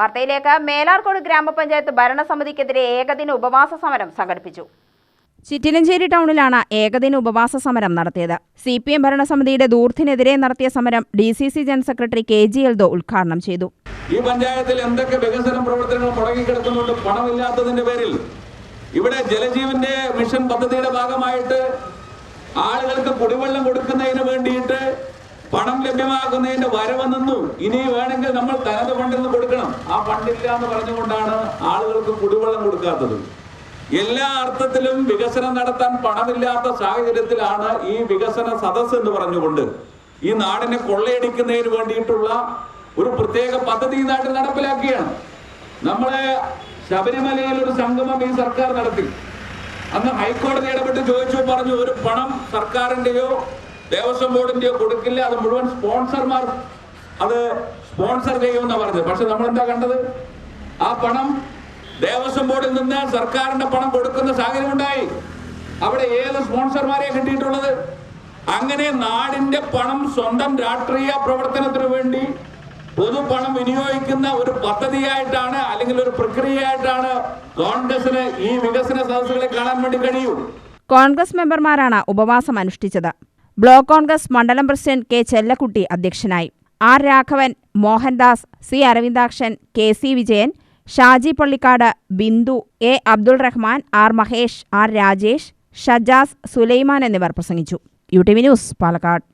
വാർത്തയിലേക്ക് മേലാർക്കോട് ഗ്രാമപഞ്ചായത്ത് ഭരണസമിതിക്കെതിരെ ഏകദിന ഉപവാസ സമരം സംഘടിപ്പിച്ചു. ചിറ്റിലഞ്ചേരി ടൗണിലാണ് ഏകദിന ഉപവാസ സമരം നടത്തിയത്. സി പി എം ഭരണസമിതിയുടെ ദൂർത്തിനെതിരെ നടത്തിയ സമരം D C C general secretary K G Eldho ഉദ്ഘാടനം ചെയ്തു. ഈ പഞ്ചായത്തിൽ എന്തൊക്കെ വികസന പ്രവർത്തനങ്ങൾ മുടങ്ങിക്കിടക്കുന്നുണ്ട് പണമില്ലാത്തതിന്റെ പേരിൽ. ഇവിടെ ജലജീവന്റെ മിഷൻ പദ്ധതിയുടെ ഭാഗമായിട്ട് ആളുകൾക്ക് കുടിവെള്ളം കൊടുക്കുന്നതിന് വേണ്ടിയിട്ട് ലഭ്യമാക്കുന്നതിന്റെ വരവ് നിന്നു. ഇനി വേണമെങ്കിൽ നമ്മൾ തനത് ഫണ്ടിൽ നിന്ന് കൊടുക്കണം. ആ ഫണ്ടില്ല എന്ന് പറഞ്ഞുകൊണ്ടാണ് ആളുകൾക്ക് കുടിവെള്ളം കൊടുക്കാത്തത്. എല്ലാ അർത്ഥത്തിലും വികസനം നടത്താൻ പണമില്ലാത്ത സാഹചര്യത്തിലാണ് ഈ വികസന സദസ് എന്ന് പറഞ്ഞുകൊണ്ട് ഈ നാടിനെ കൊള്ളയടിക്കുന്നതിന് വേണ്ടിയിട്ടുള്ള ഒരു പ്രത്യേക പദ്ധതി ഈ നാട്ടിൽ നടപ്പിലാക്കിയാണ് നമ്മളെ ശബരിമലയിൽ ഒരു സംഗമം ഈ സർക്കാർ നടത്തി. അന്ന് ഹൈക്കോടതി ഇടപെട്ട് ചോദിച്ചു പറഞ്ഞു ഒരു പണം സർക്കാരിന്റെയോ ദേവസ്വം ബോർഡിന്റെയോ കൊടുക്കില്ല അത് മുഴുവൻ സ്പോൺസർമാർ അത് സ്പോൺസർ ചെയ്യുമെന്ന് പറഞ്ഞത്. പക്ഷെ നമ്മൾ എന്താ കണ്ടത്? ആ പണം ദേവസ്വം ബോർഡിൽ നിന്ന് സർക്കാരിന്റെ പണം കൊടുക്കുന്ന സാഹചര്യം ഉണ്ടായി. അവിടെ ഏത് സ്പോൺസർമാരെ കിട്ടിയിട്ടുള്ളത്? അങ്ങനെ നാടിന്റെ പണം സ്വന്തം രാഷ്ട്രീയ പ്രവർത്തനത്തിനു വേണ്ടി പൊതുപണം വിനിയോഗിക്കുന്ന ഒരു പദ്ധതിയായിട്ടാണ് അല്ലെങ്കിൽ ഒരു പ്രക്രിയയായിട്ടാണ് കോൺഗ്രസിന് ഈ വികസന സദസ്സുകളെ കാണാൻ വേണ്ടി കഴിയൂ. കോൺഗ്രസ് മെമ്പർമാരാണ് ഉപവാസം അനുഷ്ഠിച്ചത്. ബ്ലോക്ക് കോൺഗ്രസ് മണ്ഡലം പ്രസിഡന്റ് കെ ചെല്ലക്കുട്ടി അധ്യക്ഷനായി. R Raghavan Mohandas C Aravindakshan K C Vijayan Shaji Pallikkad Bindu A Abdul Rahman R Mahesh R Rajesh Shajas Sulaiman എന്നിവർ പ്രസംഗിച്ചു. U T V news Palakkad.